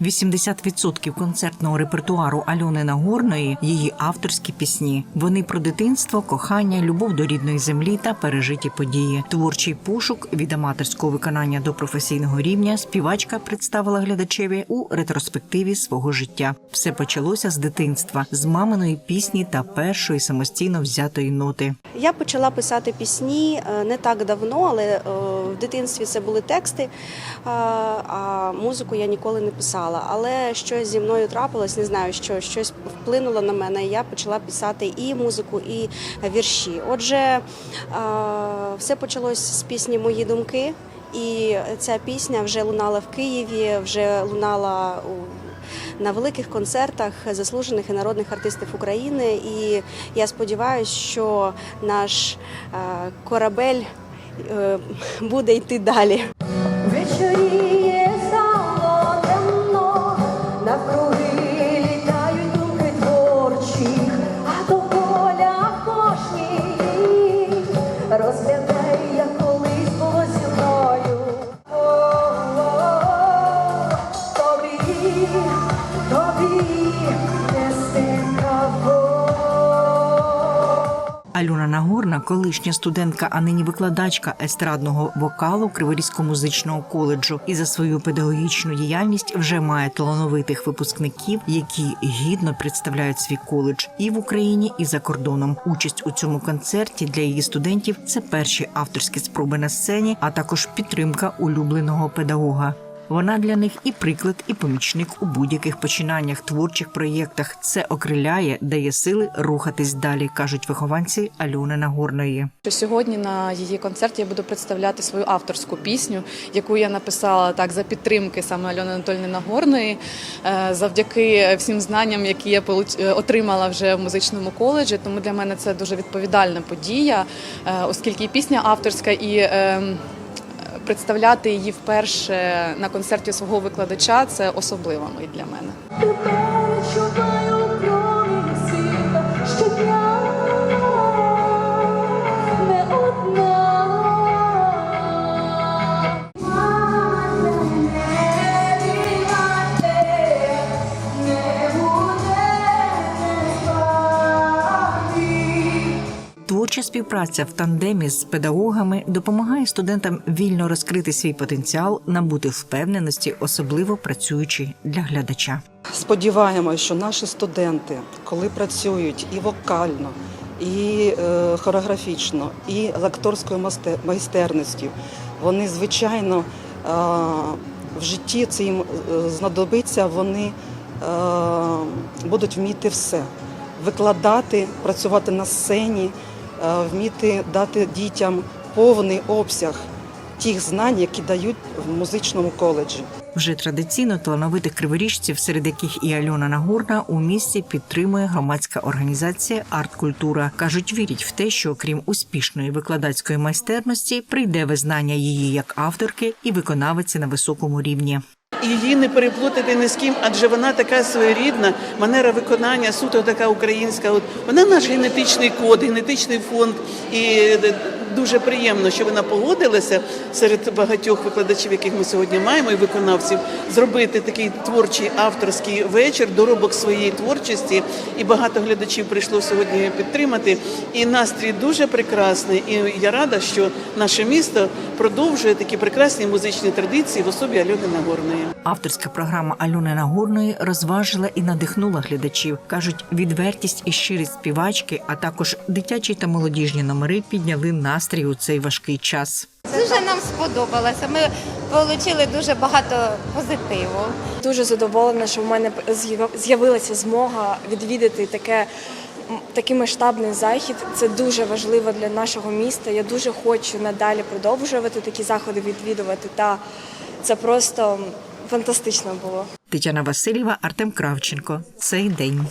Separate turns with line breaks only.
80% концертного репертуару Альони Нагорної її авторські пісні. Вони про дитинство, кохання, любов до рідної землі та пережиті події. Творчий пошук від аматорського виконання до професійного рівня співачка представила глядачеві у ретроспективі свого життя. Все почалося з дитинства, з маминої пісні та першої самостійно взятої ноти.
Я почала писати пісні е, не так давно, але е, в дитинстві це були тексти, е, а музику я ніколи не писала. Але щось зі мною трапилось, не знаю, що щось вплинуло на мене. і Я почала писати і музику, і вірші. Отже, е, все почалось з пісні Мої думки. І ця пісня вже лунала в Києві, вже лунала у на великих концертах заслужених і народних артистів України. І я сподіваюся, що наш е, корабель е, буде йти далі.
Розглядай, як
Альона Нагорна, колишня студентка, а нині викладачка естрадного вокалу Криворізького музичного коледжу, і за свою педагогічну діяльність вже має талановитих випускників, які гідно представляють свій коледж і в Україні, і за кордоном. Участь у цьому концерті для її студентів це перші авторські спроби на сцені, а також підтримка улюбленого педагога. Вона для них і приклад, і помічник у будь-яких починаннях, творчих проєктах. Це окриляє, дає сили рухатись далі, кажуть вихованці Альони Нагорної.
Сьогодні на її концерті я буду представляти свою авторську пісню, яку я написала так за підтримки саме Альони Анатольни Нагорної, е, завдяки всім знанням, які я е, отримала вже в музичному коледжі. Тому для мене це дуже відповідальна подія, е, оскільки пісня авторська і. Представляти її вперше на концерті свого викладача це особлива мить для мене.
Творча співпраця в тандемі з педагогами допомагає студентам вільно розкрити свій потенціал, набути впевненості, особливо працюючи для глядача.
Сподіваємося, що наші студенти, коли працюють і вокально, і е, хореографічно, і з акторською майстерністю, вони звичайно в житті це їм е, знадобиться, вони е, будуть вміти все викладати, працювати на сцені, вміти дати дітям повний обсяг тих знань, які дають в музичному коледжі.
Вже традиційно талановитих криворіжців, серед яких і Альона Нагорна, у місті підтримує громадська організація Арт-Культура. кажуть, вірять в те, що окрім успішної викладацької майстерності прийде визнання її як авторки і виконавиці на високому рівні.
І Її не переплутати ні з ким, адже вона така своєрідна, манера виконання суто така українська. От вона наш генетичний код, генетичний фонд. І е, дуже приємно, що вона погодилася серед багатьох викладачів, яких ми сьогодні маємо, і виконавців, зробити такий творчий авторський вечір, доробок своєї творчості. І багато глядачів прийшло сьогодні підтримати. І настрій дуже прекрасний. І я рада, що наше місто продовжує такі прекрасні музичні традиції в особі Альони Нагорної.
Авторська програма Альони Нагорної розважила і надихнула глядачів. кажуть, відвертість і щирість співачки, а також дитячі та молодіжні номери підняли настрій у цей важкий час.
Дуже нам сподобалося. Ми отримали дуже багато позитиву.
Дуже задоволена, що в мене з'яв- з'явилася змога відвідати таке. Такий масштабний захід це дуже важливо для нашого міста. Я дуже хочу надалі продовжувати такі заходи відвідувати. Та це просто фантастично було.
Тетяна Васильєва, Артем Кравченко. Цей день.